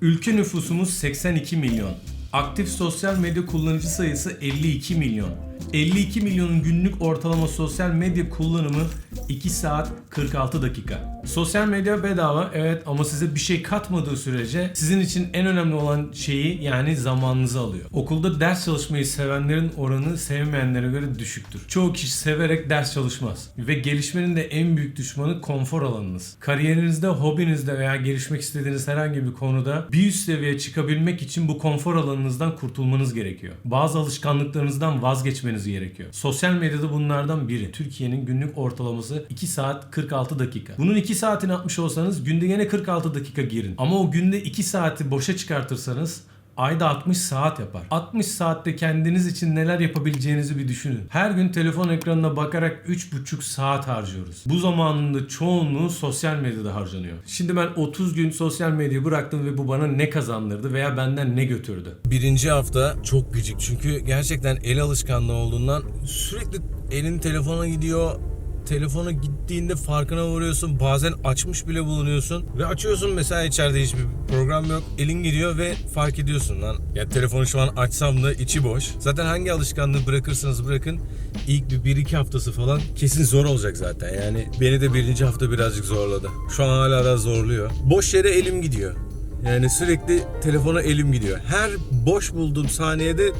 Ülke nüfusumuz 82 milyon. Aktif sosyal medya kullanıcı sayısı 52 milyon. 52 milyonun günlük ortalama sosyal medya kullanımı 2 saat 46 dakika. Sosyal medya bedava evet ama size bir şey katmadığı sürece sizin için en önemli olan şeyi yani zamanınızı alıyor. Okulda ders çalışmayı sevenlerin oranı sevmeyenlere göre düşüktür. Çoğu kişi severek ders çalışmaz ve gelişmenin de en büyük düşmanı konfor alanınız. Kariyerinizde, hobinizde veya gelişmek istediğiniz herhangi bir konuda bir üst seviyeye çıkabilmek için bu konfor alanınızdan kurtulmanız gerekiyor. Bazı alışkanlıklarınızdan vazgeçmeniz gerekiyor. Sosyal medyada bunlardan biri. Türkiye'nin günlük ortalaması 2 saat 46 dakika. Bunun 2 saatini atmış olsanız günde yine 46 dakika girin. Ama o günde 2 saati boşa çıkartırsanız ayda 60 saat yapar. 60 saatte kendiniz için neler yapabileceğinizi bir düşünün. Her gün telefon ekranına bakarak 3,5 saat harcıyoruz. Bu zamanın da çoğunluğu sosyal medyada harcanıyor. Şimdi ben 30 gün sosyal medyayı bıraktım ve bu bana ne kazandırdı veya benden ne götürdü? Birinci hafta çok gıcık çünkü gerçekten el alışkanlığı olduğundan sürekli elin telefona gidiyor. Telefona gittiğinde farkına varıyorsun. Bazen açmış bile bulunuyorsun. Ve açıyorsun mesela içeride hiçbir program yok. Elin gidiyor ve fark ediyorsun lan. Ya telefonu şu an açsam da içi boş. Zaten hangi alışkanlığı bırakırsanız bırakın ilk bir, bir iki haftası falan kesin zor olacak zaten. Yani beni de birinci hafta birazcık zorladı. Şu an hala da zorluyor. Boş yere elim gidiyor. Yani sürekli telefona elim gidiyor. Her boş bulduğum saniyede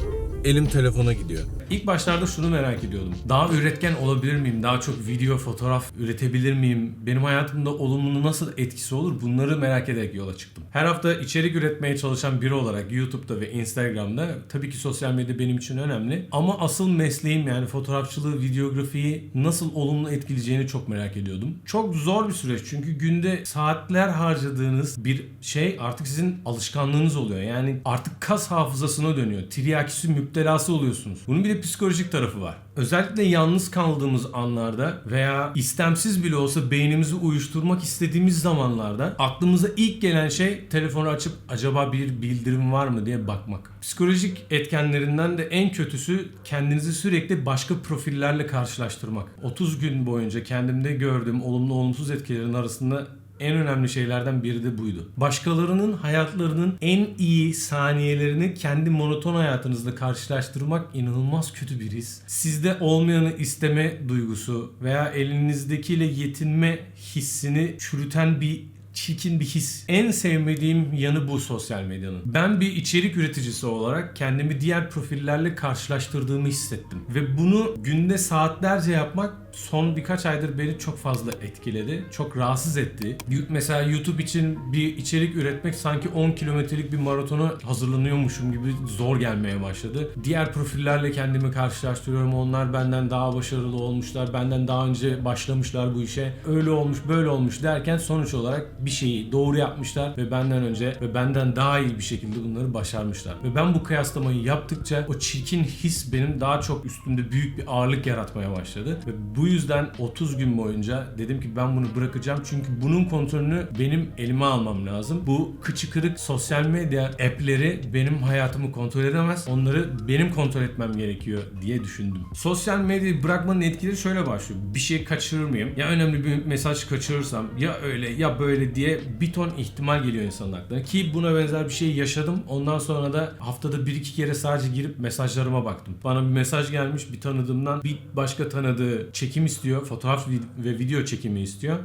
elim telefona gidiyor. İlk başlarda şunu merak ediyordum. Daha üretken olabilir miyim? Daha çok video, fotoğraf üretebilir miyim? Benim hayatımda olumlu nasıl etkisi olur? Bunları merak ederek yola çıktım. Her hafta içerik üretmeye çalışan biri olarak YouTube'da ve Instagram'da tabii ki sosyal medya benim için önemli. Ama asıl mesleğim yani fotoğrafçılığı, videografiyi nasıl olumlu etkileyeceğini çok merak ediyordum. Çok zor bir süreç çünkü günde saatler harcadığınız bir şey artık sizin alışkanlığınız oluyor. Yani artık kas hafızasına dönüyor. Tiryakisi müptelası oluyorsunuz. Bunun bir de psikolojik tarafı var. Özellikle yalnız kaldığımız anlarda veya istemsiz bile olsa beynimizi uyuşturmak istediğimiz zamanlarda aklımıza ilk gelen şey telefonu açıp acaba bir bildirim var mı diye bakmak. Psikolojik etkenlerinden de en kötüsü kendinizi sürekli başka profillerle karşılaştırmak. 30 gün boyunca kendimde gördüğüm olumlu olumsuz etkilerin arasında en önemli şeylerden biri de buydu. Başkalarının hayatlarının en iyi saniyelerini kendi monoton hayatınızla karşılaştırmak inanılmaz kötü bir his. Sizde olmayanı isteme duygusu veya elinizdekiyle yetinme hissini çürüten bir çirkin bir his. En sevmediğim yanı bu sosyal medyanın. Ben bir içerik üreticisi olarak kendimi diğer profillerle karşılaştırdığımı hissettim. Ve bunu günde saatlerce yapmak son birkaç aydır beni çok fazla etkiledi. Çok rahatsız etti. Mesela YouTube için bir içerik üretmek sanki 10 kilometrelik bir maratona hazırlanıyormuşum gibi zor gelmeye başladı. Diğer profillerle kendimi karşılaştırıyorum. Onlar benden daha başarılı olmuşlar. Benden daha önce başlamışlar bu işe. Öyle olmuş, böyle olmuş derken sonuç olarak bir şeyi doğru yapmışlar ve benden önce ve benden daha iyi bir şekilde bunları başarmışlar. Ve ben bu kıyaslamayı yaptıkça o çirkin his benim daha çok üstümde büyük bir ağırlık yaratmaya başladı. Ve bu yüzden 30 gün boyunca dedim ki ben bunu bırakacağım çünkü bunun kontrolünü benim elime almam lazım. Bu kıçı kırık sosyal medya app'leri benim hayatımı kontrol edemez. Onları benim kontrol etmem gerekiyor diye düşündüm. Sosyal medyayı bırakmanın etkileri şöyle başlıyor. Bir şey kaçırır mıyım? Ya önemli bir mesaj kaçırırsam ya öyle ya böyle diye bir ton ihtimal geliyor insanın aklına. Ki buna benzer bir şey yaşadım. Ondan sonra da haftada bir iki kere sadece girip mesajlarıma baktım. Bana bir mesaj gelmiş bir tanıdığımdan bir başka tanıdığı çekim istiyor. Fotoğraf ve video çekimi istiyor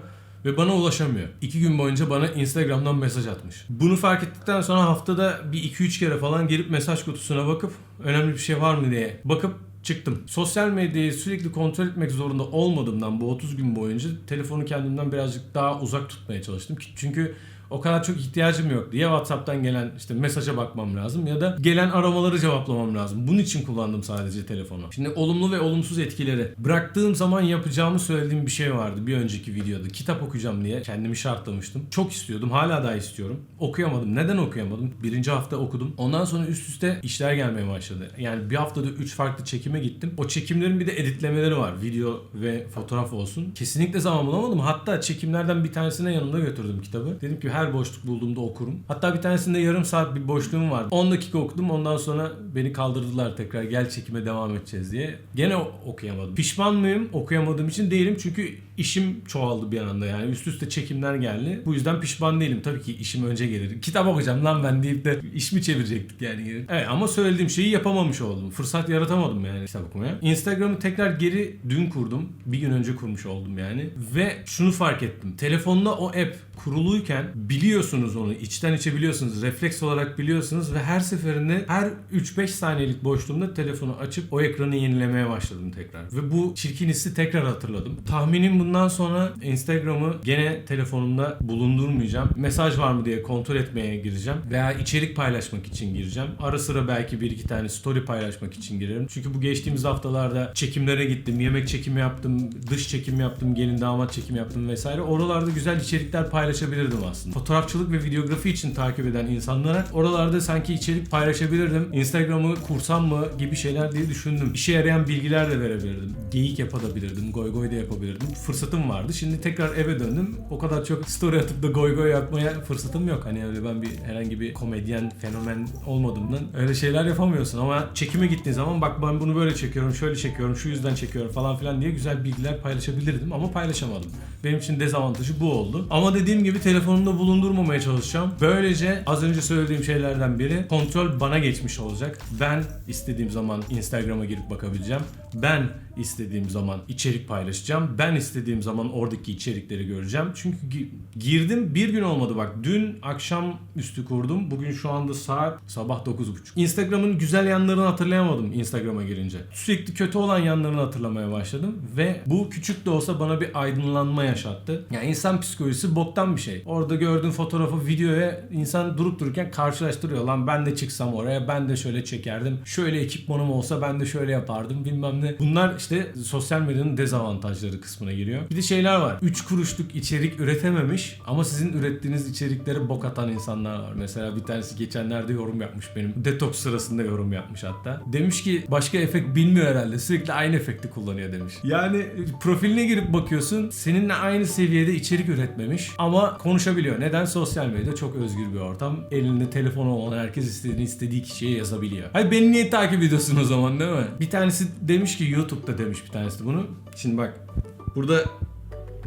ve bana ulaşamıyor. İki gün boyunca bana Instagram'dan mesaj atmış. Bunu fark ettikten sonra haftada bir iki üç kere falan gelip mesaj kutusuna bakıp önemli bir şey var mı diye bakıp çıktım. Sosyal medyayı sürekli kontrol etmek zorunda olmadığımdan bu 30 gün boyunca telefonu kendimden birazcık daha uzak tutmaya çalıştım. Çünkü o kadar çok ihtiyacım yok diye WhatsApp'tan gelen işte mesaja bakmam lazım ya da gelen aramaları cevaplamam lazım. Bunun için kullandım sadece telefonu. Şimdi olumlu ve olumsuz etkileri. Bıraktığım zaman yapacağımı söylediğim bir şey vardı bir önceki videoda. Kitap okuyacağım diye kendimi şartlamıştım. Çok istiyordum. Hala da istiyorum. Okuyamadım. Neden okuyamadım? Birinci hafta okudum. Ondan sonra üst üste işler gelmeye başladı. Yani bir haftada 3 farklı çekime gittim. O çekimlerin bir de editlemeleri var. Video ve fotoğraf olsun. Kesinlikle zaman bulamadım. Hatta çekimlerden bir tanesine yanımda götürdüm kitabı. Dedim ki her Her boşluk bulduğumda okurum. Hatta bir tanesinde yarım saat bir boşluğum vardı. 10 dakika okudum. Ondan sonra beni kaldırdılar tekrar gel çekime devam edeceğiz diye. Gene okuyamadım. Pişman mıyım? Okuyamadığım için değilim. Çünkü işim çoğaldı bir anda yani. Üst üste çekimler geldi. Bu yüzden pişman değilim. Tabii ki işim önce gelir. Kitap okuyacağım lan ben deyip de iş mi çevirecektik yani? Evet ama söylediğim şeyi yapamamış oldum. Fırsat yaratamadım yani kitap okumaya. Instagram'ı tekrar geri dün kurdum. Bir gün önce kurmuş oldum yani. Ve şunu fark ettim. Telefonda o app kuruluyken biliyorsunuz onu. içten içe biliyorsunuz. Refleks olarak biliyorsunuz ve her seferinde her 3-5 saniyelik boşluğumda telefonu açıp o ekranı yenilemeye başladım tekrar. Ve bu çirkin hissi tekrar hatırladım. Tahminim bundan sonra Instagram'ı gene telefonumda bulundurmayacağım. Mesaj var mı diye kontrol etmeye gireceğim. Veya içerik paylaşmak için gireceğim. Ara sıra belki bir iki tane story paylaşmak için girerim. Çünkü bu geçtiğimiz haftalarda çekimlere gittim. Yemek çekimi yaptım. Dış çekim yaptım. Gelin damat çekimi yaptım vesaire. Oralarda güzel içerikler paylaşabilirdim aslında. Fotoğrafçılık ve videografi için takip eden insanlara oralarda sanki içerik paylaşabilirdim. Instagram'ı kursam mı gibi şeyler diye düşündüm. İşe yarayan bilgiler de verebilirdim. Geyik yapabilirdim. Goy goy da yapabilirdim. Fırsatım vardı. Şimdi tekrar eve döndüm. O kadar çok story atıp da goy goy yapmaya fırsatım yok. Hani öyle ben bir herhangi bir komedyen fenomen olmadığımdan öyle şeyler yapamıyorsun ama çekime gittiğin zaman bak ben bunu böyle çekiyorum, şöyle çekiyorum, şu yüzden çekiyorum falan filan diye güzel bilgiler paylaşabilirdim ama paylaşamadım. Benim için dezavantajı bu oldu. Ama dediğim gibi telefonumda bulundurmamaya çalışacağım. Böylece az önce söylediğim şeylerden biri kontrol bana geçmiş olacak. Ben istediğim zaman Instagram'a girip bakabileceğim. Ben istediğim zaman içerik paylaşacağım. Ben istediğim zaman oradaki içerikleri göreceğim. Çünkü gi- girdim bir gün olmadı bak. Dün akşam üstü kurdum. Bugün şu anda saat sabah 9.30. Instagram'ın güzel yanlarını hatırlayamadım Instagram'a girince. Sürekli kötü olan yanlarını hatırlamaya başladım. Ve bu küçük de olsa bana bir aydınlanma yaşattı. Yani insan psikolojisi boktan bir şey. Orada gördüğün fotoğrafı videoya insan durup dururken karşılaştırıyor. Lan ben de çıksam oraya ben de şöyle çekerdim. Şöyle ekipmanım olsa ben de şöyle yapardım bilmem ne. Bunlar işte sosyal medyanın dezavantajları kısmına giriyor. Bir de şeyler var. 3 kuruşluk içerik üretememiş ama sizin ürettiğiniz içerikleri bok atan insanlar var. Mesela bir tanesi geçenlerde yorum yapmış benim. Detoks sırasında yorum yapmış hatta. Demiş ki başka efekt bilmiyor herhalde. Sürekli aynı efekti kullanıyor demiş. Yani profiline girip bakıyorsun. Seninle aynı seviyede içerik üretmemiş ama konuşabiliyor. Neden? Sosyal medya çok özgür bir ortam. Elinde telefonu olan herkes istediğini istediği kişiye yazabiliyor. Hayır beni niye takip ediyorsun o zaman değil mi? Bir tanesi demiş ki YouTube'da demiş bir tanesi bunu. Şimdi bak burada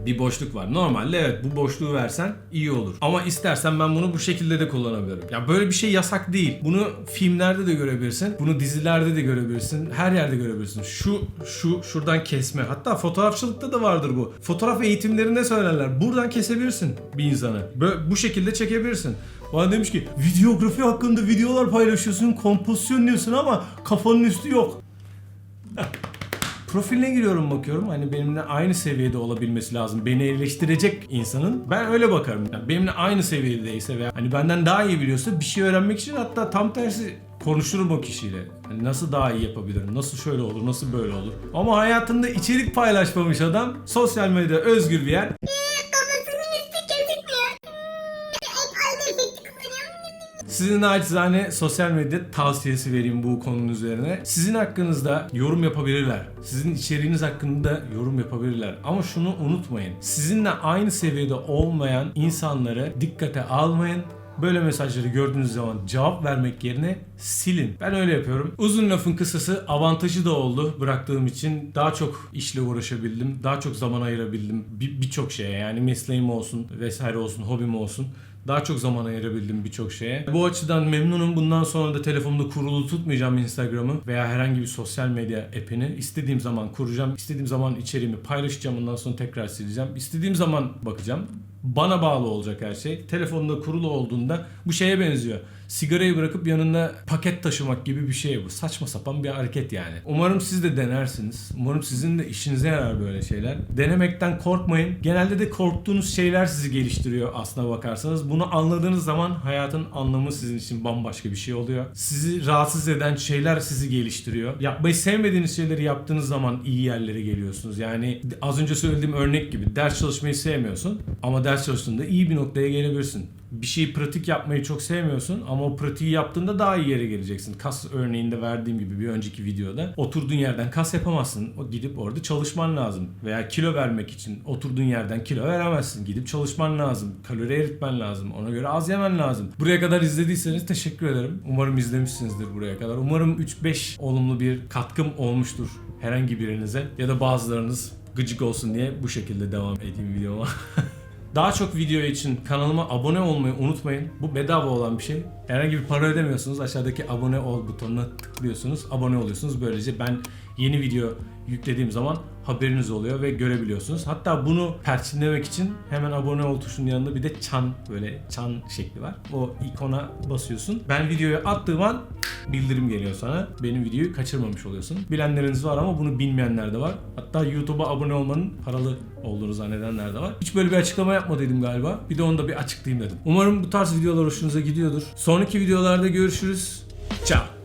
bir boşluk var. Normalde evet bu boşluğu versen iyi olur. Ama istersen ben bunu bu şekilde de kullanabilirim. Ya böyle bir şey yasak değil. Bunu filmlerde de görebilirsin. Bunu dizilerde de görebilirsin. Her yerde görebilirsin. Şu şu şuradan kesme. Hatta fotoğrafçılıkta da vardır bu. Fotoğraf eğitimlerinde söylerler. Buradan kesebilirsin bir insanı. Böyle, bu şekilde çekebilirsin. Bana demiş ki videografi hakkında videolar paylaşıyorsun, kompozisyon diyorsun ama kafanın üstü yok. Profiline giriyorum bakıyorum hani benimle aynı seviyede olabilmesi lazım. Beni eleştirecek insanın ben öyle bakarım. Yani benimle aynı seviyedeyse veya hani benden daha iyi biliyorsa bir şey öğrenmek için hatta tam tersi konuşurum o kişiyle. Hani nasıl daha iyi yapabilirim? Nasıl şöyle olur? Nasıl böyle olur? Ama hayatında içerik paylaşmamış adam sosyal medyada özgür bir yer. Kafasının üstü gözükmüyor. Hep aynı efekti kullanıyorum. Sizin naçizane sosyal medya tavsiyesi vereyim bu konunun üzerine. Sizin hakkınızda yorum yapabilirler. Sizin içeriğiniz hakkında yorum yapabilirler. Ama şunu unutmayın. Sizinle aynı seviyede olmayan insanları dikkate almayın. Böyle mesajları gördüğünüz zaman cevap vermek yerine silin. Ben öyle yapıyorum. Uzun lafın kısası avantajı da oldu bıraktığım için. Daha çok işle uğraşabildim. Daha çok zaman ayırabildim. Bir- Birçok şeye yani mesleğim olsun vesaire olsun, hobim olsun. Daha çok zaman ayırabildim birçok şeye. Bu açıdan memnunum. Bundan sonra da telefonumda kurulu tutmayacağım Instagram'ı veya herhangi bir sosyal medya app'ini. İstediğim zaman kuracağım. İstediğim zaman içeriğimi paylaşacağım. Ondan sonra tekrar sileceğim. İstediğim zaman bakacağım. Bana bağlı olacak her şey. Telefonda kurulu olduğunda bu şeye benziyor. Sigarayı bırakıp yanında paket taşımak gibi bir şey bu. Saçma sapan bir hareket yani. Umarım siz de denersiniz. Umarım sizin de işinize yarar böyle şeyler. Denemekten korkmayın. Genelde de korktuğunuz şeyler sizi geliştiriyor aslına bakarsanız. Bunu anladığınız zaman hayatın anlamı sizin için bambaşka bir şey oluyor. Sizi rahatsız eden şeyler sizi geliştiriyor. Yapmayı sevmediğiniz şeyleri yaptığınız zaman iyi yerlere geliyorsunuz. Yani az önce söylediğim örnek gibi ders çalışmayı sevmiyorsun ama ders ders çalıştığında iyi bir noktaya gelebilirsin. Bir şeyi pratik yapmayı çok sevmiyorsun ama o pratiği yaptığında daha iyi yere geleceksin. Kas örneğinde verdiğim gibi bir önceki videoda oturduğun yerden kas yapamazsın. O gidip orada çalışman lazım. Veya kilo vermek için oturduğun yerden kilo veremezsin. Gidip çalışman lazım. Kalori eritmen lazım. Ona göre az yemen lazım. Buraya kadar izlediyseniz teşekkür ederim. Umarım izlemişsinizdir buraya kadar. Umarım 3-5 olumlu bir katkım olmuştur herhangi birinize ya da bazılarınız gıcık olsun diye bu şekilde devam edeyim videoma. Daha çok video için kanalıma abone olmayı unutmayın. Bu bedava olan bir şey. Herhangi bir para ödemiyorsunuz. Aşağıdaki abone ol butonuna tıklıyorsunuz. Abone oluyorsunuz. Böylece ben yeni video yüklediğim zaman haberiniz oluyor ve görebiliyorsunuz. Hatta bunu perçinlemek için hemen abone ol tuşunun yanında bir de çan böyle çan şekli var. O ikona basıyorsun. Ben videoyu attığım an bildirim geliyor sana. Benim videoyu kaçırmamış oluyorsun. Bilenleriniz var ama bunu bilmeyenler de var. Hatta YouTube'a abone olmanın paralı olduğunu zannedenler de var. Hiç böyle bir açıklama yapmadıydım galiba. Bir de onu da bir açıklayayım dedim. Umarım bu tarz videolar hoşunuza gidiyordur. Sonraki videolarda görüşürüz. Ciao.